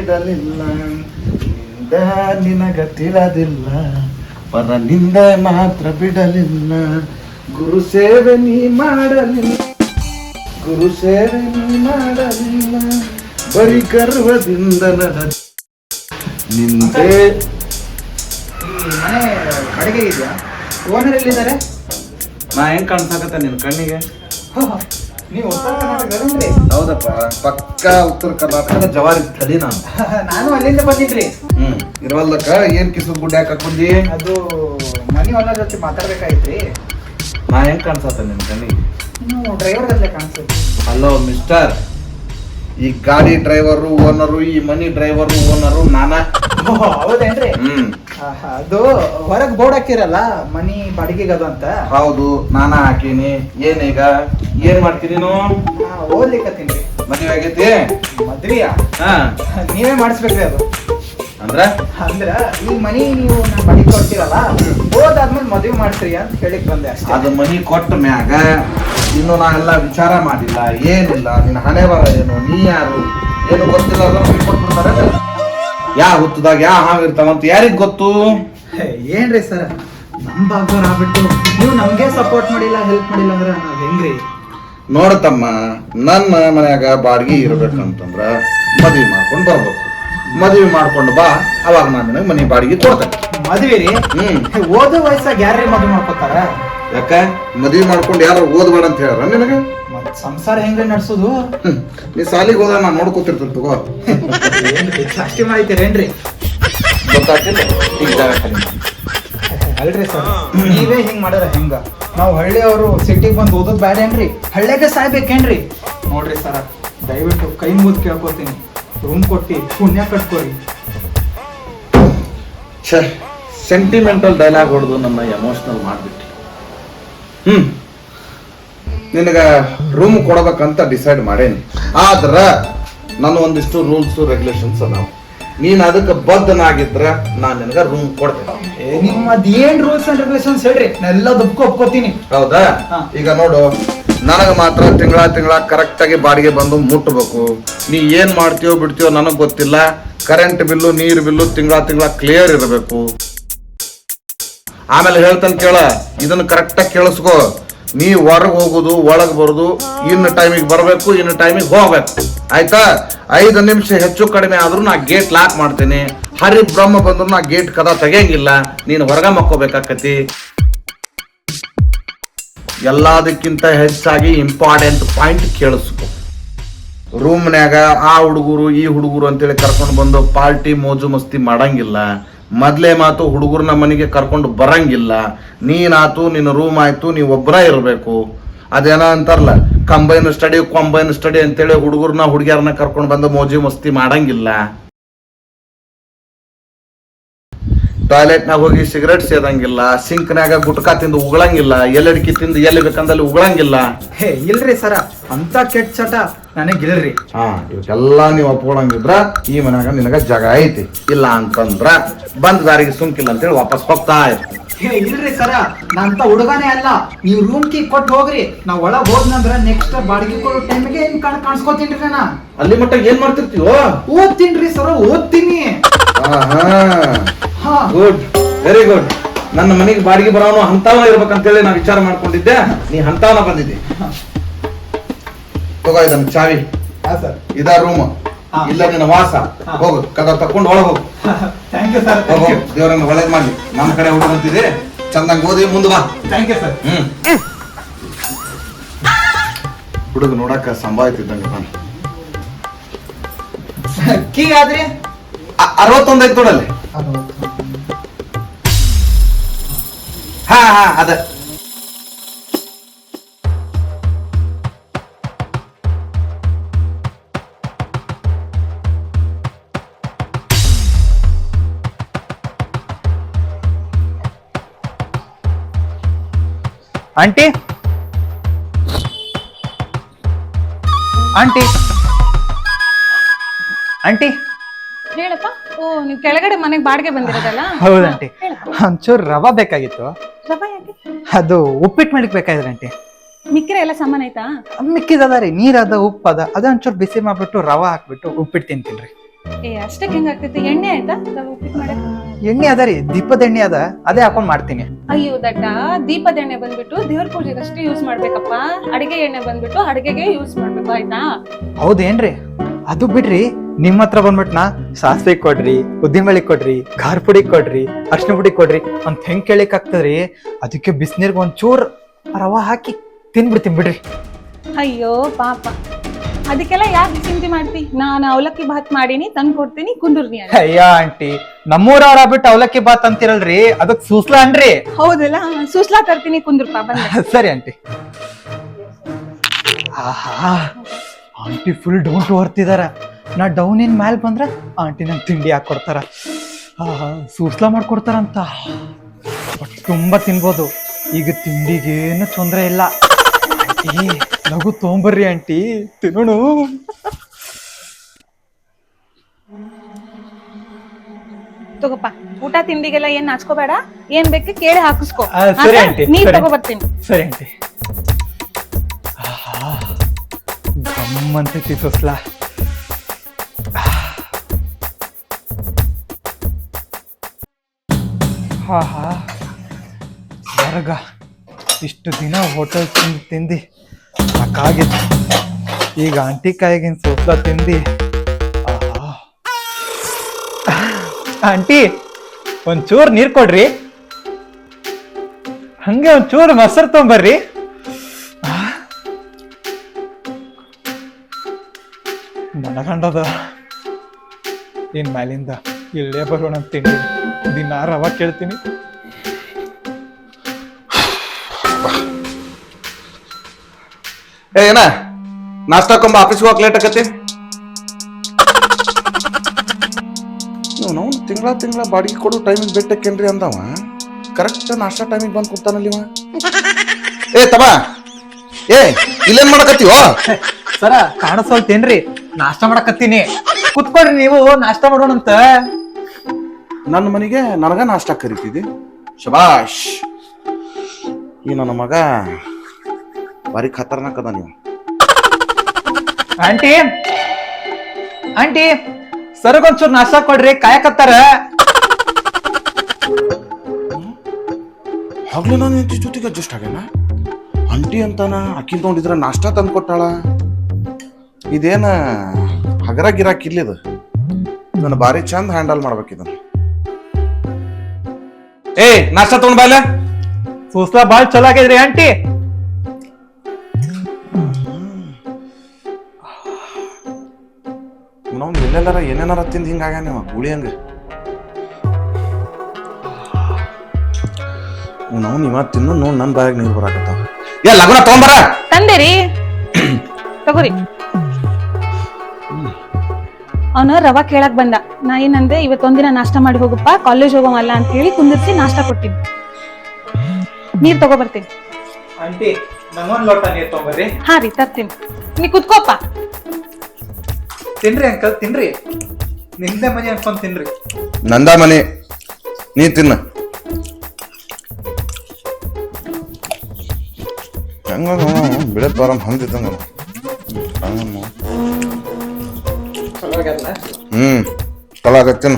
ಬಿಡಲಿಲ್ಲ ನಿಂದ ನಿನಗ ತಿಳಿದಿಲ್ಲ. ಪರ ನಿಂದ ಮಾತ್ರ ಬಿಡಲಿಲ್ಲ. ಗುರು ಸೇವೆ ನೀ ಮಾಡಲಿಲ್ಲ. ಗುರು ಸೇವೆ ನೀ ಮಾಡಲಿಲ್ಲ. ಬರೀ ಗರ್ವದಿಂದ ನಡ ನಿಂದೆ ಮನೆ ಕಡೆಗೆ ಇದೆಯಾ? ಓನರ್ ಎಲ್ಲಿದ್ದಾರೆ? ನಾ ಹೆಂಗ್ ಕಾಣ್ಸಾಕತ್ತ ನಿನ್ ಕಣ್ಣಿಗೆ? ನೀವು ಉತ್ತರ ಕರ್ನಾಟಕದಲ್ರಿ ಹೌದಪ್ಪ ಪಕ್ಕ ಉತ್ತರ ಕರ್ನಾಟಕದ ಜವಾರಿ ತಳಿ ನಾನು. ನಾನು ಅಲ್ಲಿಂದ ಬಂದಿದ್ರಿ. ಹ್ಮ್ ಇರವಲ್ಲಕ್ಕ ಏನ್ ಕಿಸು ಗುಡ್ಡ ಹಾಕೊಂಡಿ ಅದು ಮನಿ ಓನರ್ ಜೊತೆ ಮಾತಾಡ್ಬೇಕಾಗಿತ್ರಿ. ನಾ ಹೆಂಗ್ ಕಾಣಿಸತ್ತ ನಿನ್ ಕಣ್ಣಿಗೆ? ನೀವು ಡ್ರೈವರ್ ಅಲ್ಲೇ ಕಾಣಿಸ್ತೈತಿ. ಹಲೋ ಮಿಸ್ಟರ್ ಈ ಗಾಡಿ ಡ್ರೈವರು ಓನರು ಈ ಮನಿ ಡ್ರೈವರು ಓನರು ನಾನ. ಹೌದೇನ್ರಿ? ಹ್ಮ್. ಅದು ಹೊರಗ್ ಬೋರ್ಡ್ ಹಾಕಿರಲ್ಲ ಮನಿ ಬಾಡಿಗೆಗೆ ಅದು ಅಂತ? ಹೌದು ನಾನ ಹಾಕೀನಿ. ಏನೀಗ? ಏನ್ ಮಾಡ್ತೀನಿ ನೀನು? ಓದ್ಲಿಕ್ಕತ್ತೀನಿ ಮದುವೆ ಆಗೈತಿ? ಮದ್ವಿಯಾ? ಹಾ. ನೀವೇ ಮಾಡಿಸ್ಬೇಕ್ರಿ ಅದು. ಅಂದ್ರ? ಅಂದ್ರ ಈ ಮನಿ ನೀವು ನಾ ಬಾಡಿಗೆ ಕೊಡ್ತೀರಲ್ಲ ಓದಾದ್ಮೇಲೆ ಮದ್ವೆ ಮಾಡ್ತೀರಿ ಅಂತ ಹೇಳಿಕ್ ಬಂದೆ ಅಷ್ಟೇ. ಅದು ಮನಿ ಕೊಟ್ಟ ಮ್ಯಾಗ ಇನ್ನು ನಾ ಎಲ್ಲ ವಿಚಾರ ಮಾಡಿಲ್ಲ ಏನಿಲ್ಲ ನಿನ್ನ ಹಣೆ ಬರ ಏನು ನೀ ಯಾರು ಏನು ಗೊತ್ತಿಲ್ಲ ಅದನ್ನ ಕೊಟ್ಬಿಡ್ತಾರೆ ಯಾ ಹುತ್ತದಾಗ ಯಾ ಹಾವ್ ಇರ್ತಾವಂತ ಯಾರಿಗ್ ಗೊತ್ತು? ಏನ್ರಿ ಸರ್ ನಮ್ಮ ಭಾಗದವ್ರು ಆಗ್ಬಿಟ್ಟು ನೀವು ನಮ್ಗೆ ಸಪೋರ್ಟ್ ಮಾಡಿಲ್ಲ ಹೆಲ್ಪ್ ಮಾಡಿಲ್ಲ ಅಂದ್ರೆ ನಾವ್ ಹೆಂಗ್ರಿ? ನೋಡತಮ್ಮ ನನ್ನ ಮನ್ಯಾಗ ಬಾಡಿಗೆ ಇರ್ಬೇಕಂತಂದ್ರ ಮದ್ವಿ ಮಾಡ್ಕೊಂಡು ಬರ್ಬೇಕು. ಮದ್ವಿ ಮಾಡ್ಕೊಂಡು ಬಾ. ಅವಾಗ ನಾನು ನಿನಗೆ ಮನೆ ಬಾಡಿಗೆ ಕೊಡ್ತೇನೆ. ಮದ್ವೆ ರೀ ಹ್ಮ್ ಓದೋ ವಯಸ್ಸಾಗ ಯಾರ್ರಿ ಮದ್ವೆ ಮಾಡ್ಕೊತಾರ? ಯಾಕ? ಮದುವೆ ಮಾಡ್ಕೊಂಡು ಯಾರು ಓದ್ಬೇಡ ಅಂತ ಹೇಳ ನಿನಗೆ? ಮತ್ ಸಂಸಾರ ಹೆಂಗ್ರಿ ನಡ್ಸೋದು? ಹ್ಮ್. ನೀ ಸಾಲಿಗೆ ಹೋದ ನಾನು ನೋಡ್ಕೊತಿರ್ತೀನಿ ತಗೋ. ಏನ್ರಿ ಜಾಸ್ತಿ ಮಾಹಿತಿರೇನ್ರಿ ಗೊತ್ತಾಗ್ತಿಲ್ಲ. ಈಗ ಜಾಗ ಖಾಲಿ ಮಾಡು. ಅಲ್ರಿ ಸರ್ ನೀವೇ ಹಿಂಗ್ ಮಾಡ್ಯಾರ ಹೆಂಗ? ನಾವು ಹಳ್ಳಿಯವರು ಸಿಟಿಗೆ ಬಂದು ಓದೋದ್ ಬ್ಯಾಡೇನ್ರಿ ಹಳ್ಳಿಯಾಗೆ ಸಾಯ್ಬೇಕೇನ್ರಿ? ನೋಡ್ರಿ ಸರ ದಯವಿಟ್ಟು ಕೈ ಮುಗಿದು ಕೇಳ್ಕೊತೀನಿ. ರೂಮ್ ಕೊಟ್ಟಿ ಪುಣ್ಯ ಕಟ್ಕೋರಿ. ಛೇ ಸೆಂಟಿಮೆಂಟಲ್ ಡೈಲಾಗ್ ಹೊಡೆದು ನಮ್ಮ ಎಮೋಷನಲ್ ಮಾಡಿಬಿಟ್ಟು ಹ್ಮ್. ನಿನಗೆ ರೂಮ್ ಕೊಡಬೇಕಂತ ಡಿಸೈಡ್ ಮಾಡೇನಿ. ಆದ್ರೆ ನನ್ನ ಒಂದಿಷ್ಟು ರೂಲ್ಸ್ ರೆಗ್ಯುಲೇಷನ್ಸ್ ಅದಾವ. ನೀನು ಅದಕ್ಕೆ ಬದ್ಧನಾಗಿದ್ರೆ ನಾನು ನಿನಗೆ ರೂಮ್ ಕೊಡ್ತೇನೆ. ಏ, ನಿಮ್ಮ ಅದೇನ್ ರೂಲ್ಸ್ ಅಂಡ್ ರೆಗ್ಯುಲೇಷನ್ಸ್ ಹೇಳ್ರಿ? ಎಲ್ಲ ದುಡ್ಡು ಒಪ್ಕೋತೀನಿ. ಹೌದಾ? ಈಗ ನೋಡು ನನಗೆ ಮಾತ್ರ ತಿಂಗಳ ತಿಂಗಳ ಕರೆಕ್ಟಾಗಿ ಬಾಡಿಗೆ ಬಂದು ಮುಟ್ಟಬೇಕು ನೀ ಏನ್ ಮಾಡ್ತೀಯೋ ಬಿಡ್ತೀಯೋ ನನಗ್ ಗೊತ್ತಿಲ್ಲ. ಕರೆಂಟ್ ಬಿಲ್ಲು ನೀರು ಬಿಲ್ಲು ತಿಂಗಳ ತಿಂಗಳ ಕ್ಲಿಯರ್ ಇರಬೇಕು. ಆಮೇಲೆ ಹೇಳ್ತಾನೆ ಕೇಳ, ಇದನ್ನ ಕರೆಕ್ಟ್ ಆಗಿ ಕೇಳಿಸ್ಕೋ. ನೀ ಹೊರಗೆ ಹೋಗುದು, ಒಳಗೆ ಬರುದು ಇನ್ನು ಟೈಮಿಗೆ ಬರಬೇಕು ಇನ್ನು ಟೈಮಿಗೆ ಹೋಗ್ಬೇಕು. ಆಯ್ತಾ? ಐದು ನಿಮಿಷ ಹೆಚ್ಚು ಕಡಿಮೆ ಆದ್ರೂ ನಾ ಗೇಟ್ ಲಾಕ್ ಮಾಡ್ತೀನಿ. ಹರಿ ಬ್ರಹ್ಮ ಬಂದ್ರು ನಾ ಗೇಟ್ ಕದ ತೆಗಿಯಂಗಿಲ್ಲ. ನೀನು ಹೊರಗ ಮಕ್ಕೋಬೇಕಾಕತಿ. ಎಲ್ಲದಕ್ಕಿಂತ ಹೆಚ್ಚಾಗಿ ಇಂಪಾರ್ಟೆಂಟ್ ಪಾಯಿಂಟ್ ಕೇಳಿಸ್ಕೊ. ರೂಮ್ನ್ಯಾಗ ಆ ಹುಡುಗರು, ಈ ಹುಡುಗರು ಅಂತೇಳಿ ಕರ್ಕೊಂಡು ಬಂದು ಪಾರ್ಟಿ ಮೋಜು ಮಸ್ತಿ ಮಾಡಂಗಿಲ್ಲ. ಮೊದಲೇ ಮಾತು ಹುಡುಗರನ್ನ ಮನೆಗೆ ಕರ್ಕೊಂಡು ಬರಂಗಿಲ್ಲ. ನೀನಾತು, ನಿನ್ನ ರೂಮ್ ಆಯ್ತು, ನೀ ಒಬ್ಬರ ಇರಬೇಕು. ಅದೇನೋ ಅಂತಾರಲ್ಲ, ಕಂಬೈನ್ ಸ್ಟಡಿ, ಕೊಂಬೈನ್ ಸ್ಟಡಿ ಅಂತೇಳಿ ಹುಡುಗರನ್ನ ಹುಡುಗಿಯರನ್ನ ಕರ್ಕೊಂಡು ಬಂದು ಮೋಜು ಮಸ್ತಿ ಮಾಡಂಗಿಲ್ಲ. ಟಾಯ್ಲೆಟ್ನಾಗ ಹೋಗಿ ಸಿಗರೇಟ್ ಸೇದಂಗಿಲ್ಲ ಸಿಂಕ್ನಾಗ ಗುಟ್ಕಾ ತಿಂದು ಉಗಳಂಗಿಲ್ಲ ಎಲ್ಲಡಿಕೆ ತಿಂದು ಎಲ್ಲಿ ಬೇಕಂದಲ್ಲಿ ಉಗಳಂಗಿಲ್ಲ. ಹೇ, ಇಲ್ರಿ ಸರ ಅಂತ ಕೆಟ್ಟ ಚಟ. ನನಗಿಲ್ರಿ ಹಾ ಇವಕ್ಕೆಲ್ಲ ನೀವು ಒಪ್ಕೊಳಂಗಿದ್ರ ಈ ಮನ್ಯಾಗ ನಿನಗ ಜಾಗ ಐತಿ. ಇಲ್ಲ ಅಂತಂದ್ರ ಬಂದ್ ದಾರಿಗೆ ಸುಂಕಿಲ್ಲ ಅಂತೇಳಿ ವಾಪಸ್ ಹೋಗ್ತಾ ಇರ್ತೀನಿ ಹೇ ಇಲ್ರಿ ಸರ ನಾ ಅಂತ ಹುಡುಗನೇ ಅಲ್ಲ. ನೀವು ರೂಮ್ ಕೀ ಕೊಟ್ಟು ಹೋಗ್ರಿ. ನಾ ಒಳಗ್ ಹೋದ್ನಂದ್ರ ನೆಕ್ಸ್ಟ್ ಬಾಡಿಗೆ ಕೊಡೋ ಟೈಮಿಗೆ ಏನ್ ಕಾಣ್ ಕಾಣಿಸ್ಕೊತೀನ್ರಿ ನಾ ಅಲ್ಲಿ ಮಟ್ಟ ಏನ್ ಮಾಡ್ತಿರ್ತೀವೋ ಓದ್ತೀನ್ರಿ ಸರ ಓದ್ತೀನಿ. ಹಾ. ಗುಡ್ ವೆರಿ ಗುಡ್ ನನ್ನ ಮನೆಗೆ ಬಾಡಿಗೆ ಬರೋನು ಅಂತವ ಇರ್ಬೇಕಂತೇಳಿ ನಾ ವಿಚಾರ ಮಾಡ್ಕೊಂಡಿದ್ದೆ. ನೀ ಅಂತವನ ಬಂದಿದ್ದಿ. ತಗೋ ಇದನ್ನ ಚಾವಿ. ಹಾ ಸರ್. ಇದ ರೂಮ್ ಹಾ. ಇಲ್ಲ ನಿನ್ನ ವಾಸ. ಹಾ. ಹೋಗು. ಕದ ತಕೊಂಡು ಒಳಗೆ ಹೋಗು. ಥ್ಯಾಂಕ್ ಯು ಸರ್ ಹೋಗು. ದೇವರನ್ನ ಒಳ್ಳೇದ್ ಮಾಡಿ ನಮ್ಮ ಕಡೆ ಹುಡುಗಂತಿದೆ ಚಂದಂಗ್ ಓದಿ ಮುಂದೆ ಬಾ. Thank you sir hmm. ಹುಡುಗ ನೋಡಕ ಸಂಭಾವಿತಿದ್ದಂಗ ನಾನು ಕೀ ಆದ್ರಿ? ಅರವತ್ತೊಂದ್ ಐತ್ ನೋಡಲ್ಲಿ. ಹಾ ಹಾ ಅದ. ಆಂಟಿ? ಆಂಟಿ? ಆಂಟಿ? ಹೇಳಪ್ಪ. ಓ ನೀವು ಕೆಳಗಡೆ ಮನೆಗೆ ಬಾಡಿಗೆ ಬಂದಿರೋದಲ್ಲ? ಹೌದಂಟಿ ಒಂಚೂರು ರವಾ ಬೇಕಾಗಿತ್ತು. ರವ ಯಾಕೆ? ಅದು ಉಪ್ಪಿಟ್ಟು ಮಾಡ್ಲಿಕ್ಕೆ ಬೇಕಾಗಿದ್ರೆ ಆಂಟಿ. ಮಿಕ್ಕಿರ ಎಲ್ಲ ಸಾಮಾನ್ ಆಯ್ತಾ? ಮಿಕ್ಕಿದ ರೀ ನೀರ್ ಅದ ಉಪ್ಪು ಅದ ಅದ ಒಂಚೂರು ಬಿಸಿ ಮಾಡ್ಬಿಟ್ಟು ರವಾ ಹಾಕ್ಬಿಟ್ಟು ಉಪ್ಪಿಟ್ಟು ತಿಂತೀನಿ ರೀ. ಏ ಅಷ್ಟಕ್ಕೆ ಹೆಂಗಾಗ್ತೈತಿ ಎಣ್ಣೆ ಆಯ್ತಾ? ರವ ಉಪ್ಪಿಟ್ಟು ಮಾಡಕ್ ಎಣ್ಣೆ ಅದ ರೀ ದೀಪದ ಎಣ್ಣೆ ಅದ ಅದೇ ಹಾಕೊಂಡ್ ಮಾಡ್ತೀನಿ. ಅಯ್ಯೋ ದಟ್ಟ ದೀಪದ ಎಣ್ಣೆ ಬಂದ್ಬಿಟ್ಟು ದೇವ್ರ ಪೂಜೆಗೆ ಅಷ್ಟೇ ಯೂಸ್ ಮಾಡ್ಬೇಕಪ್ಪ. ಅಡಿಗೆ ಎಣ್ಣೆ ಬಂದ್ಬಿಟ್ಟು ಅಡಿಗೆಗೆ ಯೂಸ್ ಮಾಡ್ಬೇಕು ಆಯ್ತಾ? ಹೌದೇನ್ರಿ? ಅದು ಬಿಡ್ರಿ ನಿಮ್ಮ ಹತ್ರ ಬಂದ್ಬಿಟ್ಟು ನಾ ಸಾಸಿವೆ ಕೊಡ್ರಿ ಉದ್ದಿನಬೇಳೆ ಕೊಡ್ರಿ ಖಾರ ಪುಡಿ ಕೊಡ್ರಿ ಅರ್ಶಿನ ಪುಡಿ ಕೊಡ್ರಿ ಅಂತ ಹೆಂಗ್ ಕೇಳಿಕ್ ಆಗ್ತದ್ರಿ? ಅದಕ್ಕೆ ಬಿಸಿನೀರ್ಗೆ ಒಂಚೂರ್ ರವಾ ಹಾಕಿ ತಿನ್ಬಿಡ್ತೀನಿ ಬಿಡ್ರಿ. ಅಯ್ಯೋ ಪಾಪ. ಅದಕ್ಕೆಲ್ಲ ಯಾಕೆ ಚಿಂತೆ ಮಾಡ್ತಿ? ನಾನು ಅವಲಕ್ಕಿ ಭಾತ್ ಮಾಡೀನಿ ತಂದು ಕೊಡ್ತೀನಿ ಕುಂದುರ್ನಿ ಅಯ್ಯ ಆಂಟಿ ನಮ್ಮೂರವ್ರ ಬಿಟ್ಟು ಅವಲಕ್ಕಿ ಬಾತ್ ಅಂತಿರಲ್ರಿ? ಅದಕ್ಕೆ ಸೂಸ್ಲಾ ಅನ್ರಿ ಹೌದಲ್ಲ ಸುಸ್ಲಾ ತರ್ತೀನಿ ಕುಂದ್ರಪ್ಪ ಬಂದ ಸರಿ ಆಂಟಿ. ಆಹಾ ಆಂಟಿ ಫುಲ್ ಡೌನ್ ಹೊರ್ತಿದಾರ ನಾ ಡೌನ್ ಇನ್ ಮ್ಯಾಲ್ ಬಂದ್ರ ಆಂಟಿ ನಂಗೆ ತಿಂಡಿ ಹಾಕೊಡ್ತಾರ. ಆಹಾ ಸೂಸ್ಲಾ ಮಾಡ್ಕೊಡ್ತಾರಂತ. ಬಟ್ ತುಂಬಾ ತಿನ್ಬೋದು. ಈಗ ತಿಂಡಿಗೇನು ತೊಂದರೆ ಇಲ್ಲ. ಆಂಟಿ ಲಘು ತಗೊಂಬರ್ರಿ ಆಂಟಿ ತಿನ್ನೋಣ. ತಗೋಪ್ಪ ಊಟ ತಿಂಡಿಗೆಲ್ಲ ಏನ್ ನಾಚ್ಕೋಬೇಡ ಏನ್ ಬೇಕು ಕೇಳಿ ಹಾಕಿಸ್ಕೋ. ಆ, ಸರಿ ಆಂಟಿ, ನೀರ್ ಸರಿ. ತಗೋ ಬರ್ತೀನಿ. ಸರಿ ಆಂಟಿ. ಆಹಾ ಗಮ್ಮಂತೈತಿ ಸೊಸ್ಲ ಹಾ ಹಾ ಹೊರಗ ಇಷ್ಟು ದಿನ ಹೋಟೆಲ್ ತಿಂದು ತಿಂದು. ಸಾಕಾಗಿತ್ತು ಈಗ ಆಂಟಿ ಕಾಯಿಗಿನ ಸೋಸ್ಲ ತಿಂದು. ಆಂಟಿ ಒಂಚೂರು ನೀರು ಕೊಡ್ರಿ. ಹಂಗೆ ಒಂಚೂರು ಮೊಸರು ತೊಗೊಂಬರ್ರಿ. ಮನಗಂಡದ. ಇನ್ ಮ್ಯಾಲಿಂದ ಇಲ್ಲೇ ಬರೋಣ ತಿಂಡಿ. ದಿನ ರವ ಕೇಳ್ತೀನಿ. ಏ ಏನ? ನಾಷ್ಟಾಕೊಂಬ ಆಫೀಸ್ಗೆ ಹೋಗಕ್ ಲೇಟ್ ಆಕತಿ ನಾವು ತಿಂಗಳ ತಿಂಗಳ ಬಾಡಿಗೆ ಕೊಡು ಟೈಮಿಗೆ ಬೆಟ್ಟಕ್ಕೇನ್ರಿ ಅಂದವ? ಕರೆಕ್ಟ್ ನಾಷ್ಟಾ ಟೈಮಿಗೆ ಬಂದು ಕೂತಾನಲ್ಲಿ ಏ ತಮ್ಮ! ಏ ಇಲ್ಲೇನ್ ಮಾಡಕತ್ತೀವೋ? ಸರ ಕಾಣಿಸೋಲ್ತೇನ್ರಿ ನಾಷ್ಟ ಮಾಡಕತ್ತೀನಿ. ಕುತ್ಕೊಡ್ರಿ ನೀವು ನಾಷ್ಟ ಮಾಡೋಣಂತ ನನ್ನ ಮನೆಗೆ ನನಗ ನಾಷ್ಟಾ ಕರಿತಿದ್ದಿ ಶಬಾಷ್! ಈ ನನ್ನ ಮಗ ಬಾರಿ ಖತರ್ನಾಕ್ ಅದ ನೀವು ಆಂಟಿ! ಆಂಟಿ! ಸರ್ಗೊಂಚೂರು ನಾಶ ಕೊಡ್ರಿ ಕಾಯಕತ್ತಾರ. ಆಗ್ಲೂ ನಾನು ನಿಂತಿ ಜೊತೆಗೆ ಅಡ್ಜಸ್ಟ್ ಆಗ್ಯಾನ ಅಂಟಿ ಅಂತಾನ ಅಕ್ಕಿ ತಗೊಂಡಿದ್ರ ನಾಷ್ಟಾ ತಂದು ಕೊಟ್ಟಾಳ. ಇದೇನ ಹಗರ ಗಿರಾಕ್ ಇಲ್ಲಿದು ಇದನ್ನ ಭಾರಿ ಚಂದ ಹ್ಯಾಂಡಲ್ ಮಾಡ್ಬೇಕಿದನ್ನ ಏ ನಾಷ್ಟಾ ತಗೊಂಡ್ ಬಾಲ ಸೂಸ್ಲಾ ಬಾಳ್ ಚಲೋ ಆಗಿದ್ರಿ ಆಂಟಿ. ಎಲ್ಲೆಲ್ಲಾರ ಏನೇನಾರ ತಿಂದು ಹಿಂಗಾಗ್ಯಾನ ಇವ ಗುಳಿ ಹಂಗ. ನಾವು ಇವ ತಿನ್ನು ನೋಡ್ ನನ್ನ ಬಾಯಾಗ ನೀರು ಬರಾಕತ್ತಾವ. ಏ ಲಗುನ ತಗೊಂಬರ. ತಂದೇರಿ. ತಗೋರಿ. ಅವನು ರವಾ ಕೇಳಕ್ ಬಂದ. ನಾ ಏನಂದೆ ಇವತ್ತೊಂದಿನ ನಾಷ್ಟ ಮಾಡಿ ಹೋಗಪ್ಪ ಕಾಲೇಜ್ ಹೋಗೋವಲ್ಲ ಅಂತ ಹೇಳಿ ಕುಂದಿರ್ಸಿ ನಾಷ್ಟ ಕೊಟ್ಟಿನಿ ನೀರ್ ತಗೋ ಬರ್ತೀನಿ. ಆಂಟಿ ಲೋಟ ನೀರ್ ತಗೊಂಬರ್ರಿ. ಹಾ ರೀ ತರ್ತೀನಿ. ನೀ ಕುತ್ಕೋಪ್ಪ. ತಿನ್ರಿ ಅಂಕಲ್ ತಿನ್ರಿ. ನಿಮ್ದೇ ಮನೆ ಅನ್ಕೊಂಡ್ ತಿನ್ರಿ. ನಂದ ಮನೆ ನೀ ತಿನ್ನ. ಹೆಂಗ ಬಿಡತ್ ಬಾರ ಹಂಗಿದ್ದಂಗ ಹ್ಮ್ ಚಲೋ ಆಗತ್ತಿನ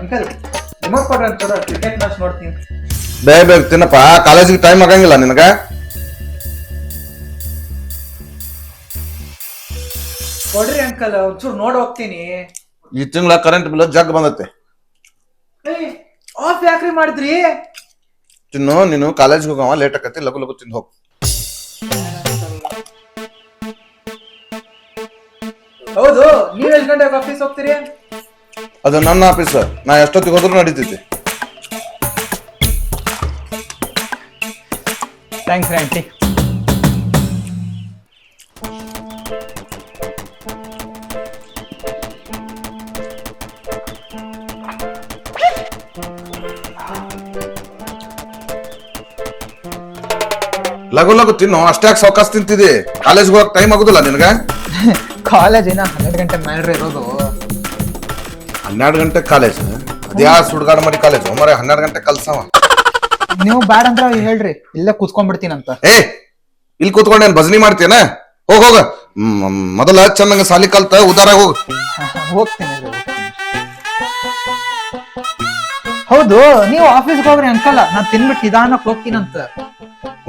ಅಂಕಲ್ ರಿಮೋಟ್ ಕೊಡ್ರಿ ಅಂತ ಕ್ರಿಕೆಟ್ ಮ್ಯಾಚ್ ನೋಡ್ತೀನಿ. ಬೇಗ ಬೇಗ ತಿನ್ನಪ್ಪ. ಕಾಲೇಜಿಗೆ ಟೈಮ್ ಆಗಂಗಿಲ್ಲ ನಿನಗ. ಅಂಕಲ್ ಒಂಚೂರು ನೋಡ್ ಹೋಗ್ತೀನಿ. ಈ ತಿಂಗಳ ಕರೆಂಟ್ ಬಿಲ್ ಜಗ್ ಬಂದತ್ತೆ ಆಫ್ ಯಾಕ್ರಿ ಮಾಡಿದ್ರಿ? ತಿನ್ನು ನೀನು ಕಾಲೇಜ್ಗೆ ಹೋಗವ ಲೇಟ್ ಆಕತಿ ಲಗು ಲಗು ತಿಂದು ಹೋಗು. ಹೌದು ನೀವ್ ಎಷ್ಟ್ ಗಂಟೆಗೆ ಆಫೀಸ್ ಹೋಗ್ತೀರಿ? ಅದು ನನ್ನ ಆಫೀಸ್ ನಾ ಎಷ್ಟೊತ್ತಿಗೆ ಹೋದ್ರೂ ನಡೀತೈತಿ. ಥ್ಯಾಂಕ್ಸ್ ರೀ ಆಂಟಿ ಲಗು ಲಘು ತಿನ್ನು ಅಷ್ಟೇ ಸಾವಕಾಶ ತಿಂತಿದ್ದೆ ಕಾಲೇಜ್ ಹೋಗಕ್ ಟೈಮ್ ಆಗುದಿಲ್ಲ ನಿನಗ? ಕಾಲೇಜ್ ಏನ ಹನ್ನೆರಡು ಗಂಟೆ ಮೇಲೆ ಇರೋದು? ಹನ್ನೆರಡು ಗಂಟೆ ಕಾಲೇಜ್? ಅದ್ಯಾ ಸುಡ್ಗಾಡ ಮಾಡಿ ಕಾಲೇಜ್? ಮರ ಹನ್ನೆರಡು ಗಂಟೆ ಕಲ್ಸವ. ನೀವು ಬ್ಯಾಡ ಅಂದ್ರ ಹೇಳ್ರಿ ಇಲ್ಲೇ ಕುತ್ಕೊಂಡ್ಬಿಡ್ತೀನಂತ. ಏ ಇಲ್ಲಿ ಕೂತ್ಕೊಂಡು ಏನ್ ಭಜನಿ ಮಾಡ್ತೀನ ಹೋಗ ಹೋಗ. ಮೊದಲ ಚಂದಂಗ ಸಾಲಿ ಕಲ್ತ ಉದಾರ ಹೋಗ. ಹೋಗ್ತೀನಿ. ಹೌದು ನೀವು ಆಫೀಸ್ಗೆ ಹೋಗ್ರಿ ಅಂಕಲ್. ನಾ ತಿನ್ಬಿಟ್ಟು ನಿಧಾನಕ್ಕೆ ಹೋಗ್ತೀನಂತ.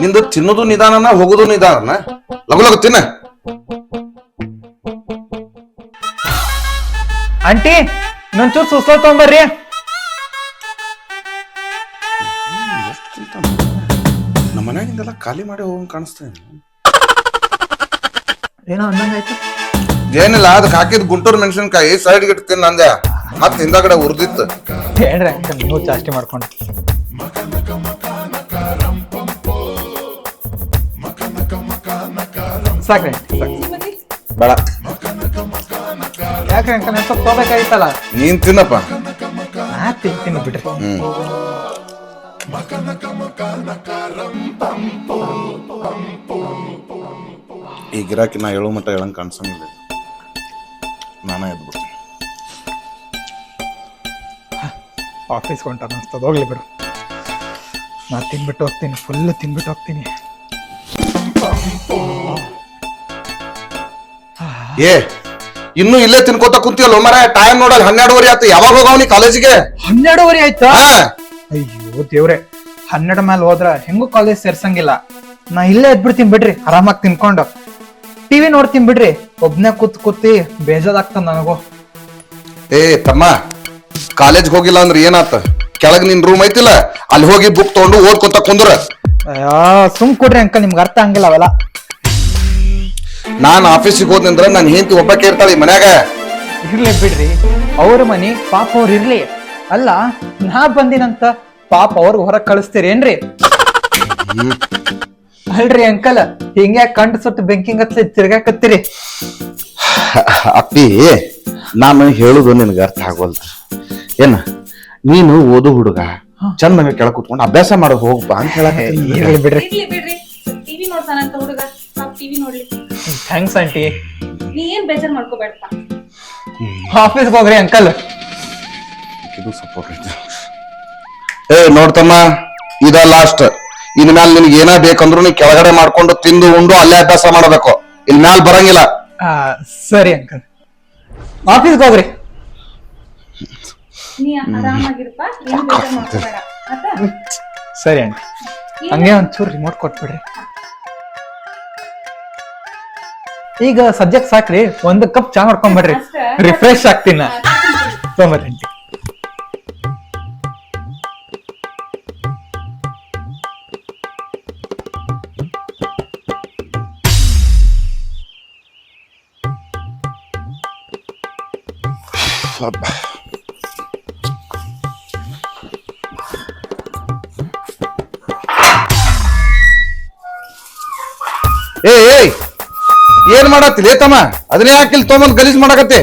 ನಿಂದು ತಿನ್ನೋದು ನಿಧಾನನ ಹೋಗೋದು ನಿಧಾನನ? ಲಗು ಲಗು ತಿನ್ನ. ಆಂಟಿ ನಂಚೂರು ಸುಸ್ತ ತಗೊಂಬರ್ರಿ. ನಮ್ಮ ಮನ್ಯಾಗಿಂದೆಲ್ಲ ಖಾಲಿ ಮಾಡಿ ಹೋಗಂಗ್ ಕಾಣಿಸ್ತೇನೆ ಏನೋ ಅನ್ನಂಗಾಯ್ತು ಏನಿಲ್ಲ ಅದಕ್ಕೆ ಹಾಕಿದ್ ಗುಂಟೂರು ಮೆಣಸಿನ್ಕಾಯಿ ಸೈಡ್ ಇಡ್ತೀನಿ ನಂದೆ ಮತ್ತೆ ಹಿಂದಗಡೆ ಉರ್ದಿತ್ತು. ಹೇಳ್ರಿ ಅಂಕಲ್ ನೀವು ಜಾಸ್ತಿ ಮಾಡ್ಕೊಂಡು ಸಾಕ್ರಿ ಸಾಕ್. ಬೇಡ. ಯಾಕ್ರಿ ಅಂಕಲ್ ನಾನು ಸ್ವಲ್ಪ ತಗೋಬೇಕಾಗಿತ್ತಲ್ಲ? ನೀನ್ ತಿನ್ನಪ್ಪ. ನಾ ತಿಂತೀನಿ ಬಿಡ್ರಿ. ಹ್ಮ್. ಈ ಗಿರಾಕಿ ನಾ ಹೇಳೋ ಮಟ್ಟ ಹೇಳಂಗ್ ಕಾಣಿಸಂಗಿಲ್ಲ. ನಾನೇ ಎದ್ಬಿಡ್ತೀನಿ ಆಫೀಸ್ ಹೊಂಟ ಅನ್ನಿಸ್ತದೆ ಹೋಗ್ಲಿ ಬಿಡು. ನಾ ತಿನ್ಬಿಟ್ಟು ಹೋಗ್ತೀನಿ ಫುಲ್ ತಿನ್ಬಿಟ್ಟು ಹೋಗ್ತೀನಿ. ಏ ಇನ್ನು ಇಲ್ಲೇ ತಿನ್ಕೋತ ಕುಂತಿಯಲ್ಲ ಮರ ಟೈಮ್ ನೋಡಲ್ ಹನ್ನೆರಡುವರೆ ಆಯ್ತು ಯಾವಾಗ ಹೋಗವನಿ ಕಾಲೇಜಿಗೆ ಹನ್ನೆರಡುವರೆ ಆಯ್ತಾ? ಅಯ್ಯೋ ದೇವ್ರೆ ಹನ್ನೆರಡು ಮೇಲೆ ಹೋದ್ರ ಹೆಂಗೂ ಕಾಲೇಜ್ ಸೇರ್ಸಂಗಿಲ್ಲ. ನಾ ಇಲ್ಲೇ ಎದ್ಬಿಡ್ತೀನಿ ಬಿಡ್ರಿ ಆರಾಮಾಗಿ ತಿನ್ಕೊಂಡು. ಟಿವಿ ನೋಡ್ತೀನಿ ಬಿಡ್ರಿ. ಒಬ್ನೇ ಕೂತ್ ಕೂತಿ ಬೇಜಾರಾಗ್ತ ನನಗೂ. ಏ ತಮ್ಮ ಕಾಲೇಜ್ ಹೋಗಿಲ್ಲ ಅಂದ್ರೆ ಏನಾತ? ಕೆಳಗ್ ನಿನ್ ರೂಮ್ ಐತಿಲ್ಲ ಅಲ್ಲಿ ಹೋಗಿ ಬುಕ್ ತಗೊಂಡು ಓದ್ಕೊಂತ ಕುಂದ್ರ. ಅಯ್ಯೋ ಸುಮ್ ಕೊಡ್ರಿ ಅಂಕಲ್ ನಿಮ್ಗೆ ಅರ್ಥ ಹಂಗಿಲ್ಲ ಅವೆಲ್ಲ. ನಾನ್ ಆಫೀಸಿಗೆ ಹೋದ್ನಂದ್ರ ನನ್ ಹೆಂಡತಿ ಒಬ್ಬಕ್ಕೆ ಇರ್ತಾಳೆ ಈ ಮನ್ಯಾಗ. ಇರ್ಲಿ ಬಿಡ್ರಿ ಅವ್ರ ಮನಿ ಪಾಪ ಅವ್ರ ಇರ್ಲಿ. ಅಲ್ಲ ನಾ ಬಂದಿನಂತ ಪಾಪ ಅವ್ರಿಗೆ ಹೊರಗ್ ಕಳಿಸ್ತೀರೇನ್ರಿ? ಅಲ್ರಿ ಅಂಕಲ್ ಹಿಂಗ್ಯಾ ಕಂಡು ಸುತ್ತ ಬೆಂಕಿಂಗ್ ಹತ್ಲಿ ತಿರ್ಗಾಕತ್ತೀರಿ. ಅಪ್ಪಿ ನಾನು ಹೇಳುದು ನಿನಗೆ ಅರ್ಥ ಆಗೋಲ್ತ ಏನ ನೀನು ಓದು ಹುಡುಗ ಚಂದ ಕೆಳ ಕುತ್ಕೊಂಡು ಅಭ್ಯಾಸ ಮಾಡೋ ಹೋಗ್ಬಾ ಅಂತ ಹೇಳಕ್ ಇರ್ಲಿ ಬಿಡ್ರಿ. ಇರ್ಲಿ ಬಿಡ್ರಿ. ಟಿವಿ ನೋಡ್ತಾನಂತ ಹುಡುಗ. ಪಾಪ ಟಿವಿ ನೋಡ್ಲಿ. ಥ್ಯಾಂಕ್ಸ್ ಆಂಟಿ ನೀ ಏನ್ ಬೇಜಾರ್ ಮಾಡ್ಕೋಬೇಡಪ್ಪ. ಆಫೀಸ್ಗೆ ಹೋಗ್ರಿ ಅಂಕಲ್. ಇದು ಸಪೋರ್ಟ್ ಏ ನೋಡ್ತಮ್ಮ ಇದ ಲಾಸ್ಟ್ ಇನ್ ಮ್ಯಾಲ ನಿನ್ಗೆ ಏನ ಬೇಕಂದ್ರು ನೀ ಕೆಳಗಡೆ ಮಾಡ್ಕೊಂಡು ತಿಂದು ಉಂಡು ಅಲ್ಲೇ ಅಭ್ಯಾಸ ಮಾಡಬೇಕು. ಇನ್ ಮ್ಯಾಲ ಬರಂಗಿಲ್ಲ. ಆ, ಸರಿ ಅಂಕಲ್. ಆಫೀಸ್ಗೆ ಹೋಗ್ರಿ. ನೀ ಆರಾಮಾಗಿರಪ್ಪ ಏನ್ ಬೇಜಾರ್ ಮಾಡ್ಕೋಬೇಡ. ಆತಾ? ಸರಿ ಅಂಕಲ್. ಹಂಗೆ ಒಂಚೂರು ರಿಮೋಟ್ ಕೊಟ್ಬಿಡ್ರಿ. ಈಗ ಸದ್ಯಕ್ಕೆ ಸಾಕ್ರಿ ಒಂದು ಕಪ್ ಚಾ ಮಾಡ್ಕೊಂಡ್ಬಿಡ್ರಿ ಅಷ್ಟೇ? ರಿಫ್ರೆಶ್ ಆಗ್ತೀನಿ. ನಾ. ತೊಗೊಂಬರ್ರಿ ಏನ್ ಮಾಡತ್ತಿಲ್ಲ ತಮ್ಮ ಅದನ್ನ ಯಾಕಿಲ್ ತೊಗೊಂಡ್ ಗಲೀಜ್ ಮಾಡಕತ್ತೆ?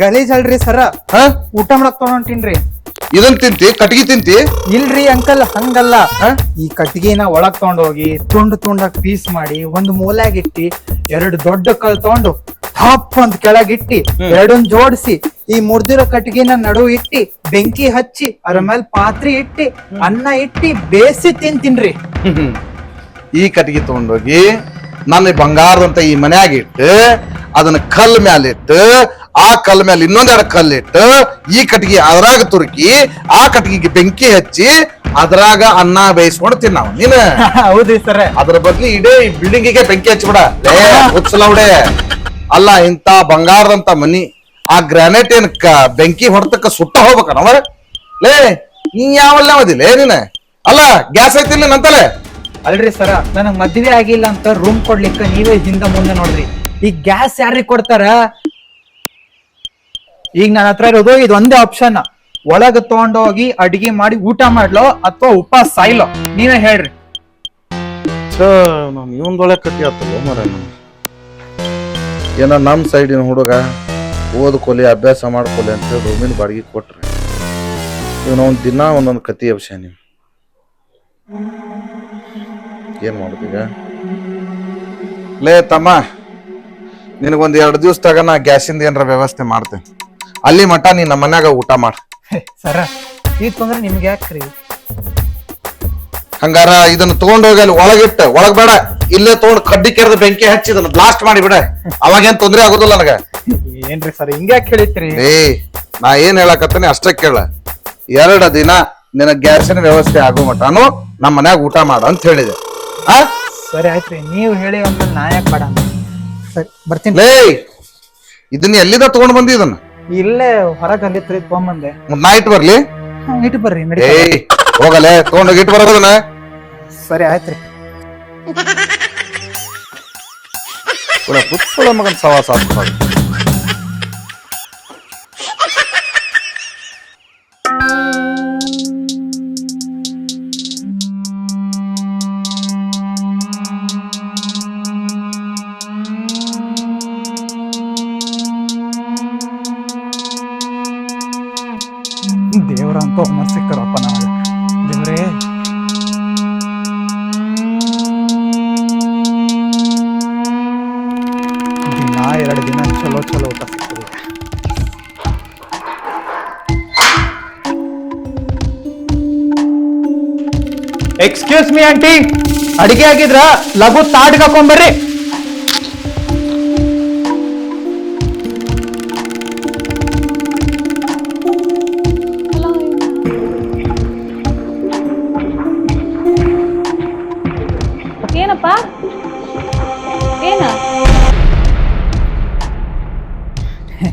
ಗಲೀಜ್ ಅಲ್ರಿ ಸರ. ಹಾ? ಊಟ ಮಾಡಕ್ ತೊಗೊಂಡ್ರಿ ಇದನ್ ತಿಂತಿ ಕಟ್ಗಿ ತಿಂತಿ? ಇಲ್ರಿ ಅಂಕಲ್ ಹಂಗಲ್ಲ. ಈ ಕಟ್ಗಿನ ಒಳಗ್ ತಗೊಂಡೋಗಿ ತುಂಡ್ ತುಂಡಾಗ್ ಪೀಸ್ ಮಾಡಿ ಒಂದ್ ಮೂಲಾಗಿಟ್ಟಿ ಎರಡು ದೊಡ್ಡ ಕಲ್ ತಗೊಂಡು ಹಾಪ್ ಅಂತ ಕೆಳಗಿಟ್ಟಿ ಎರಡನ್ ಜೋಡಿಸಿ ಈ ಮುರ್ದಿರೋ ಕಟ್ಗಿನ ನಡು ಇಟ್ಟಿ ಬೆಂಕಿ ಹಚ್ಚಿ ಅದ್ರ ಮೇಲೆ ಪಾತ್ರಿ ಇಟ್ಟಿ ಅನ್ನ ಇಟ್ಟಿ ಬೇಸಿ ತಿಂತೀನ್ರಿ. ಈ ಕಟ್ಗಿ ತಗೊಂಡೋಗಿ ನನ್ನ ಬಂಗಾರದಂತ ಈ ಮನ್ಯಾಗ ಇಟ್ಟು ಅದನ್ನ ಕಲ್ ಮ್ಯಾಲಿಟ್ಟು ಆ ಕಲ್ ಮ್ಯಾಲ ಇನ್ನೊಂದೆರಡು ಕಲ್ ಇಟ್ಟು ಈ ಕಟ್ಟಿಗೆ ಅದ್ರಾಗ ತುರುಕಿ ಆ ಕಟ್ಟಿಗೆಗೆ ಬೆಂಕಿ ಹಚ್ಚಿ ಅದ್ರಾಗ ಅನ್ನ ಬೇಯಿಸ್ಕೊಂಡು ನಾವು ನೀನ್. ಹೌದ್ರಿ ಸರ್. ಅದ್ರ ಬದ್ಲಿ ಇಡೀ ಬಿಲ್ಡಿಂಗಿಗೆ ಬೆಂಕಿ ಹಚ್ಬಿಡ. ಹುಚ್ಚಲವಡೆ ಅಲ್ಲ ಇಂತ ಬಂಗಾರದಂತ ಮನಿ ಆ ಗ್ರಾನೈಟ್ ಏನ್ ಬೆಂಕಿ ಹೊಡೆತಕ್ಕ ಸುಟ್ಟ ಹೋಗ್ಬೇಕನವ ಲೇ ನೀ ಯಾವಲ್ಲ ಅವದಿಲ್ಲ ನೀನ. ಅಲ್ಲ ಗ್ಯಾಸ್ ಐತಿಲ್ಲ ನಂತಲೆ? ಅಲ್ರಿ ಸರ, ನನಗ್ ಮದ್ವೆ ಆಗಿಲ್ಲ ಅಂತ ರೂಮ್ ಕೊಡ್ಲಿಕ್ಕೆ ನೀವೇ ಹಿಂದ ಮುಂದೆ ನೋಡ್ರಿ. ಈ ಗ್ಯಾಸ್ ಯಾರಿಗ್ ಕೊಡ್ತಾರ? ಈಗ ನನ್ನ ಹತ್ರ ಇರೋದು ಇದು ಒಂದೇ ಆಪ್ಷನ್ ಒಳಗ ತಗೊಂಡೋಗಿ ಅಡಿಗೆ ಮಾಡಿ ಊಟ ಮಾಡ್ಲೋ ಅಥವಾ ಉಪವಾಸ ಸಾಯ್ಲೋ? ನೀವೇ ಹೇಳ್ರಿ. ನಾನು ಏನ ನಮ್ ಸೈಡಿನ ಹುಡುಗ ಓದ್ಕೊಲಿ ಅಭ್ಯಾಸ ಮಾಡ್ಕೊಲಿ ಅಂತ ರೂಮಿನ ಬಾಡಿಗೆ ಕೊಟ್ರಿ. ಇವನ ಒಂದ್ ದಿನ ಒಂದೊಂದು ಕತಿ ನೀವು ಏನ್ ಮಾಡ್ತೀಗ ಲೇ ತಮ್ಮ ನಿನಗೊಂದ್ ಎರಡು ದಿವಸದಾಗ ನಾ ಗ್ಯಾಸಿಂದ ಏನಾರ ವ್ಯವಸ್ಥೆ ಮಾಡ್ತೇನೆ ಅಲ್ಲಿ ಮಟ ನೀ ನಮ್ಮ ಮನ್ಯಾಗ ಊಟ ಮಾಡ. ಸರ ಈ ತೊಂದ್ರೆ ನಿಮ್ಗೆ ಯಾಕ್ರಿ? ಹಂಗಾರ ಇದನ್ನ ತಗೊಂಡೋಗಿ ಅಲ್ಲಿ ಒಳಗಿಟ್ಟ ಒಳಗ್ ಬೇಡ ಇಲ್ಲೇ ತಗೊಂಡು ಕಡ್ಡಿ ಕೆರೆದ ಬೆಂಕಿ ಹಚ್ಚಿದನ ಬ್ಲಾಸ್ಟ್ ಮಾಡಿ ಬಿಡ. ಅವಾಗೇನ್ ತೊಂದ್ರೆ ಆಗುದಿಲ್ಲ ನನಗ. ಏನ್ರಿ ಸರ್ ಹಿಂಗ್ಯಾಕ್ ಹೇಳಿತ್ರಿ? ಏ ನಾ ಏನ್ ಹೇಳಕತ್ತೇನೆ ಅಷ್ಟೇ ಕೇಳ. ಎರಡ ದಿನ ನಿನ ಗ್ಯಾಸಿನ ವ್ಯವಸ್ಥೆ ಆಗೋ ಮಟನು ನಮ್ಮ ಮನ್ಯಾಗ ಊಟ ಮಾಡ ಅಂತ ಹೇಳಿದೆ. ಆ? ಸರಿ ಆಯ್ತ್ರಿ ನೀವು ಹೇಳಿ ಅಂತ ನಾ ಯಾಕೆ ಬೇಡ ಅಂದೆ? ಸರಿ ಬರ್ತೀನಿ. ಲೇ ಇದನ್ನ ಎಲ್ಲಿದ ತಗೊಂಡ್ ಬಂದಿ ಇದನ್ನ? ಇಲ್ಲೇ ಹೊರಗೆ ಅಲ್ಲಿತ್ರಿ ತೊಗೊಂಬಂದೆ. ಮತ್ ನಾ ಇಟ್ಟು ಬರ್ಲಿ? ಹಾ, ಇಟ್ಟು ಬರ್ರಿ ನಡಿ ಏಯ್ ಹೋಗಲೆ ತಗೊಂಡೋಗಿ ಇಟ್ಟು ಬರೋದನ್ನ ಸರಿ ಆಯ್ತ್ರಿ. ಪುಪ್ಪಳ ಮಗನ್ ಸವಾಸ ಆಗ್ತದೆ. ಎಕ್ಸ್ಕ್ಯೂಸ್ ಮೀ ಆಂಟಿ ಅಡಿಗೆ ಆಗಿದ್ರ ಲಘು ತಾಡ್ಗೆ ಹಾಕೊಂಬರ್ರಿ ಏನಪ್ಪ? ಏನ?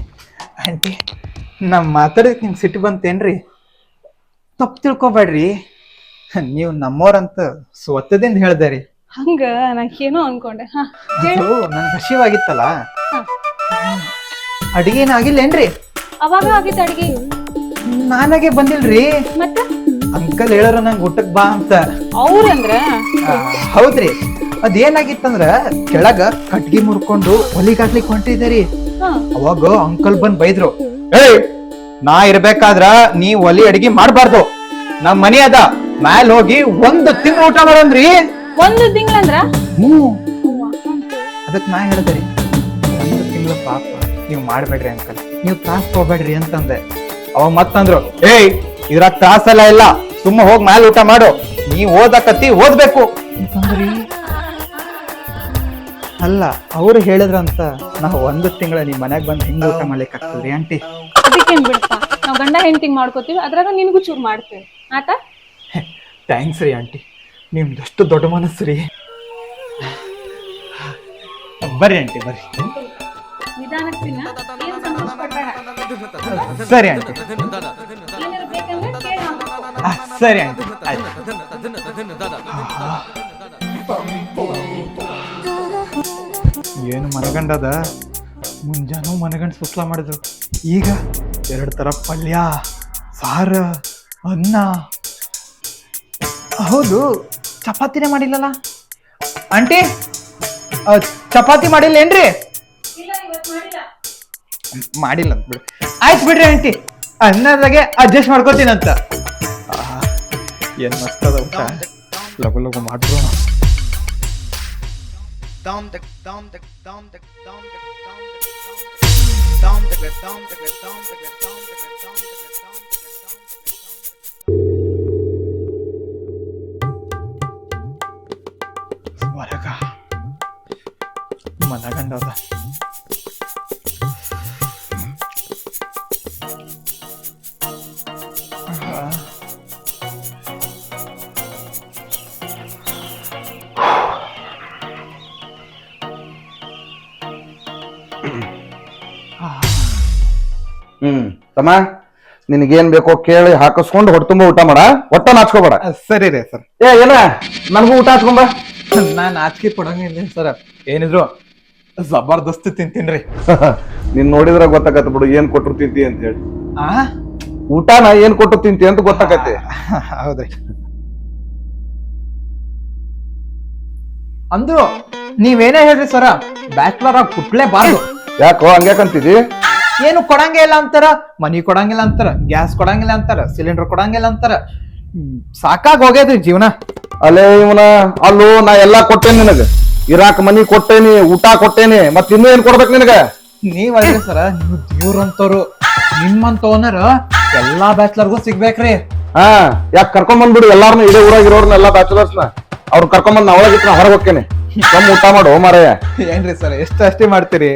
ಆಂಟಿ ನಾ ಮಾತಾಡೋದಕ್ಕೆ ನಿಮ್ಗೆ ಸಿಟ್ಟು ಬಂತೇನ್ರಿ? ತಪ್ಪು ತಿಳ್ಕೊಬೇಡ್ರಿ. ನೀವು ನಮ್ಮೋರಂತ ಸ್ವತ್ತದಿಂದ ಹೇಳ್ದೆ ಹಂಗ ಏನೋ ಅನ್ಕೊಂಡೆ. ಹಾ ಇದು ನನ್ಗೆ ಹಸಿವಾಗಿತ್ತಲ್ಲ. ಅಡಿಗೆ ಏನಾಗಿಲ್ಲೇನ್ರಿ ಅವಾಗ ಆಗಿತ್ತು ಅಡಿಗೆ. ನಾನಾಗೆ ಬಂದಿಲ್ರಿ. ಮತ್ತೆ? ಅಂಕಲ್ ಹೇಳರ ನಂಗೆ ಊಟಕ್ ಬಾ ಅಂತ. ಅವ್ರಂದ್ರ ಆ, ಹೌದ್ರಿ. ಅದೇನಾಗಿತ್ತಂದ್ರ ಕೆಳಗ ಕಟ್ಗಿ ಮುರ್ಕೊಂಡು ಹೊಲಿಗಾಗ್ಲಿಕ್ಕೆ ಹೊಂಟಿದ್ದೆ ರೀ ಹಾ. ಅವಾಗ ಅಂಕಲ್ ಬಂದ್ ಬೈದ್ರು ಏಯ್ ನಾ ಇರ್ಬೇಕಾದ್ರ ನೀ ಒಲಿ ಅಡಿಗೆ ಮಾಡ್ಬಾರ್ದು. ನಮ್ ಮನಿ ಅದ. ಮ್ಯಾಲ್ ಹೋಗಿ ಒಂದು ತಿಂಗಳು ಊಟ ಮಾಡಂದ್ರಿ? ಒಂದು ತಿಂಗಳಂದ್ರ ಹ್ಮ್ ಅದಕ್ ನಾ ಹೇಳಿದೆ ಒಂದು ತಿಂಗಳ ಪಾಪ ನೀವು ಮಾಡ್ಬೇಡ್ರಿ ಅಂಕಲ್. ನೀವು ತ್ರಾಸ್ ತಗೋಬೇಡ್ರಿ ಅಂತಂದೆ. ಅವಾಗ ಮತ್ತಂದ್ರು ಏಯ್ ಇದ್ರಾಗ ತ್ರಾಸೆಲ್ಲ ಇಲ್ಲ ಸುಮ್ಮ ಹೋಗಿ ಮ್ಯಾಲ ಊಟ ಮಾಡು. ನೀ ಓದಕತ್ತಿ ಓದ್ಬೇಕು. ಅಂತಂದ್ರಿ. ಅಲ್ಲ ಅವ್ರು ಹೇಳಿದ್ರಂತ ನಾ ಒಂದು ತಿಂಗಳ ನಿಮ್ ಮನ್ಯಾಗ ಬಂದು ಹಿಂಗ್ ಊಟ ಮಾಡ್ಲಿಕ್ಕೆ ಆಗ್ತದ್ರಿ ಆಂಟಿ? ಅದಕ್ಕೇನ್ ಬಿಡಪ್ಪ? ನಾವ್ ಗಂಡ ಹೆಂಡತಿಗ್ ಮಾಡ್ಕೋತೀವಿ ಅದ್ರಾಗ ನಿನ್ಗೂ ಚೂರ್ ಮಾಡ್ತೇವೆ. ಆತ? ಥ್ಯಾಂಕ್ಸ್ ರೀ ಆಂಟಿ ನಿಮ್ದು ಎಷ್ಟು ದೊಡ್ಡ ಮನಸ್ಸು ರೀ. ಬರ್ರಿ ಆಂಟಿ ಬರ್ರಿ. ಸರಿ ಆಂಟಿ ಸರಿ ಆಂಟಿ ಏನು ಮನಗಂಡದ? ಮುಂಜಾನು ಮನಗಂಡು ಸುಸ್ಲ ಮಾಡಿದ್ರು. ಈಗ ಎರಡು ಥರ ಪಲ್ಯ ಸಾರ ಅನ್ನ. ಹೌದು ಚಪಾತಿನೇ ಮಾಡಿಲ್ಲಲ್ಲ ಆಂಟಿ ಆ, ಚಪಾತಿ ಮಾಡಿಲ್ಲ ಏನ್ರಿ ಇಲ್ಲ ಇವತ್ತು ಮಾಡಿಲ್ಲ ಅಂತ ಬಿಡು ಆಯ್ತು ಬಿಡ್ರಿ ಆಂಟಿ ಅನ್ನದಾಗೆ ಅಡ್ಜಸ್ಟ್ ಮಾಡ್ಕೋತೀನಂತ ಆಹಾ, ಏನ್ ಮಸ್ತ್ ಅದ ಊಟ ಲಗು ಲಗು ಮಾಡ್ರು ಮನಗಂಡದ. ಹ್ಮ್ ತಮ್ಮ ನಿನಗೇನ್ ಬೇಕೋ ಕೇಳಿ ಹಾಕಿಸ್ಕೊಂಡು ಹೊಟ್ಟೆ ತುಂಬ ಊಟ ಮಾಡ. ಹೊಟ್ಟ ನಾಚ್ಕೋಬೇಡ. ಸರಿ ರೀ ಸರ್. ಏ ಏನ? ನನಗೂ ಊಟ ಹಾಚ್ಕೊಂಬ ನಾನ್ ಆಚಿಕೆ ಪಡಂಗಿಲ್ಲ ಸರ್. ಏನಿದ್ರು? ಜಬರ್ದಸ್ತ್ ತಿಂತೀನ್ರಿ ನೀನ್ ನೋಡಿದ್ರ ಗೊತ್ತಾಗತ್ತ ಬಿಡು ಏನ್ ಕೊಟ್ಟರು ತಿಂತಿ ಅಂತ ಹೇಳಿ. ಆ? ಊಟನ ಏನ್ ಕೊಟ್ಟು ತಿಂತಿ ಅಂತ ಗೊತ್ತಾಗತ್ತೆ. ಹೌದ್ರಿ. ಅಂದ್ರು ನೀವೇನೇ ಹೇಳ್ರಿ ಸರ ಬ್ಯಾಚುಲರ್ ಆಗಿ ಕುಟ್ಲೇಬಾರ್ದು. ಯಾಕೋ ಹಂಗ್ಯಾಕಂತಿದಿ? ಏನು ಕೊಡಂಗೇ ಇಲ್ಲ ಅಂತಾರ ಮನಿ ಕೊಡಂಗಿಲ್ಲ ಅಂತಾರ ಗ್ಯಾಸ್ ಕೊಡಂಗಿಲ್ಲ ಅಂತಾರ ಸಿಲಿಂಡರ್ ಕೊಡಂಗಿಲ್ಲ ಅಂತಾರ. ಸಾಕಾಗಿ ಸಾಕಾಗ್ ಹೋಗ್ಯದ್ರಿ ಜೀವನ. ಅಲ್ಲೇ ಇವನ ಅಲ್ಲೂ ನಾ ಎಲ್ಲಾ ಕೊಟ್ಟೇನ್ ನಿನಗ. ಇರಾಕ್ ಮನಿ ಕೊಟ್ಟೇನಿ ಊಟ ಕೊಟ್ಟೇನಿ ಮತ್ ಇನ್ನೂ ಏನ್ ಕೊಡ್ಬೇಕು ನಿನಗ? ನೀವ್ ಅಲ್ರಿ ಸರ ನೀವು ದೇವ್ರಂತವ್ರು. ನಿಮ್ಮಂತ ಓನರ್ ಎಲ್ಲಾ ಬ್ಯಾಚುಲರ್ಗೂ ಸಿಗ್ಬೇಕ್ರಿ. ಹಾ ಯಾಕೆ ಕರ್ಕೊಂಡ್ ಬಂದ್ಬಿಡು ಎಲ್ಲಾರು ಇದೇ ಊರಾಗ ಇರೋರ್ನ ಎಲ್ಲಾ ಬ್ಯಾಚುಲರ್ಸ್ನ ಅವ್ರು ಕರ್ಕೊಂಡ್ ಬಂದ್ ನಾ ಒಳಗಿಟ್ಟು ನಾ ಹೊರಗೆ ಹೋಗ್ತೇನೆ. ಕಮ್ಮಿ ಊಟ ಮಾಡು ಮಾರಾಯ. ಏನ್ರಿ ಸರ್ ಎಷ್ಟು ಅಷ್ಟೇ ಮಾಡ್ತೀರಿ?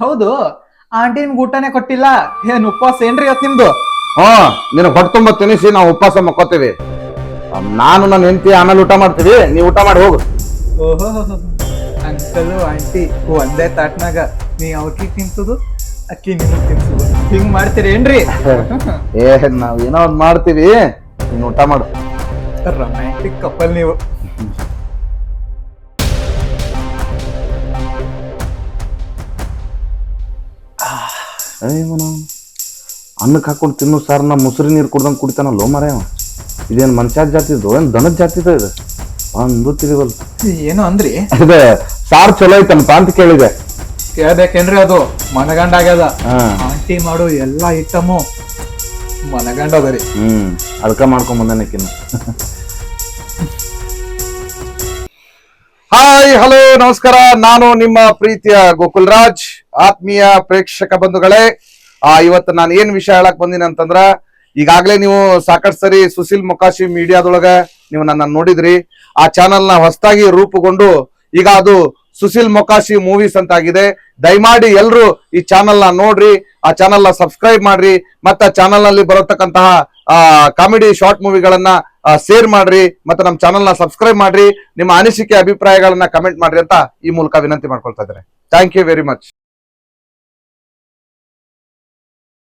ಹೌದು ಆಂಟಿ ನಿಮ್ಗೆ ಊಟನೇ ಕೊಟ್ಟಿಲ್ಲ. ಏನ್ ಉಪವಾಸ ಏನ್ರಿ ಇವತ್ತು ನಿಮ್ದು? ಹಾ ನಿನಗೆ ಹೊಟ್ಟೆ ತುಂಬ ತಿನ್ನಿಸಿ ನಾವು ಉಪವಾಸ ಮಕ್ಕೋತೀವಿ. ನಾನು ನನ್ನ ಹೆಂಡತಿ ಆಮೇಲೆ ಊಟ ಮಾಡ್ತೀವಿ. ನೀವು ಊಟ ಮಾಡಿ ಹೋಗು. ಓಹೋ ಅಂಕಲು ಆಂಟಿ ಒಂದೇ ತಾಟ್ನಾಗ ನೀ ಅವ್ಕಿ ತಿನ್ಸುದು ಅಕ್ಕಿ ನಿಮಗೆ ತಿನ್ಸುದು. ಹಿಂಗ್ ಮಾಡ್ತೀರಿ ಏನ್ರಿ? ಏ ನಾವ್ ಏನೋ ಒಂದ್ ಮಾಡ್ತೀವಿ. ನೀನ್ ಊಟ ಮಾಡು. ರೊಮ್ಯಾಂಟಿಕ್ ಕಪಲ್ ನೀವು. ಇವನು ಅನ್ನಕ್ಕೆ ಹಾಕೊಂಡು ತಿನ್ನು ಸಾರ್ನ ಮುಸುರಿ ನೀರು ಕುಡ್ದಂಗೆ ಕುಡಿತಾನಲ್ಲೋ ಮರೆಯವ ಇದೇನು ಮನುಷ್ಯ ಜಾತಿದು ಏನು ದನದ ಜಾತಿದ ಇದು? ಒಂದು ತಿಳಿವಲ್ ಏನು ಅಂದ್ರಿ? ಅದೇ ಸಾರ್ ಚಲೋ ಐತಂತ ಅಂತ ಕೇಳಿದೆ. ಕೇಳ್ಬೇಕೇನ್ರಿ ಅದು? ಮನಗಂಡ ಆಗ್ಯದ. ಆಂಟಿ ಮಾಡು ಎಲ್ಲಾ ಐಟಮು ಮನಗಂಡ ಅದರಿ ಹ್ಮ್ ಅದಕ್ಕ ಮಾಡ್ಕೊಂಡ್ ಬಂದನಕ್ಕಿನ್ನ ಹಾಯ್ ಹಲೋ ನಮಸ್ಕಾರ. ನಾನು ನಿಮ್ಮ ಪ್ರೀತಿಯ ಗೋಕುಲ್ ರಾಜ್ ಆತ್ಮೀಯ ಪ್ರೇಕ್ಷಕ ಬಂಧುಗಳೇ. ಆ ಇವತ್ತು ನಾನು ಏನ್ ವಿಷಯ ಹೇಳಕ್ ಬಂದಿನ ಅಂತಂದ್ರ ಈಗಾಗಲೇ ನೀವು ಸಾಕಷ್ಟು ಸರಿ ಸುಶೀಲ್ ಮೊಕಾಶಿ ಮೀಡಿಯಾದೊಳಗೆ ನೀವು ನನ್ನ ನೋಡಿದ್ರಿ. ಆ ಚಾನೆಲ್ನ ಹೊಸದಾಗಿ ರೂಪುಗೊಂಡು ಈಗ ಅದು ಸುಶೀಲ್ ಮೊಕಾಶಿ ಮೂವೀಸ್ ಅಂತ ಆಗಿದೆ ದಯಮಾಡಿ ಎಲ್ಲರೂ ಈ ಚಾನೆಲ್ನ ನೋಡ್ರಿ, ಆ ಚಾನೆಲ್ನ ಸಬ್ಸ್ಕ್ರೈಬ್ ಮಾಡ್ರಿ, ಮತ್ತೆ ಆ ನಲ್ಲಿ ಬರತಕ್ಕಂತಹ ಕಾಮಿಡಿ ಶಾರ್ಟ್ ಮೂವಿಗಳನ್ನ ಶೇರ್ ಮಾಡ್ರಿ, ಮತ್ತೆ ನಮ್ಮ ಚಾನೆಲ್ನ ಸಬ್ಸ್ಕ್ರೈಬ್ ಮಾಡ್ರಿ, ನಿಮ್ಮ ಅನಿಸಿಕೆ ಅಭಿಪ್ರಾಯಗಳನ್ನ ಕಮೆಂಟ್ ಮಾಡ್ರಿ ಅಂತ ಈ ಮೂಲಕ ವಿನಂತಿ ಮಾಡ್ಕೊಳ್ತಾ ಇದ್ದಾರೆ ಥ್ಯಾಂಕ್ ಯು ವೆರಿ ಮಚ್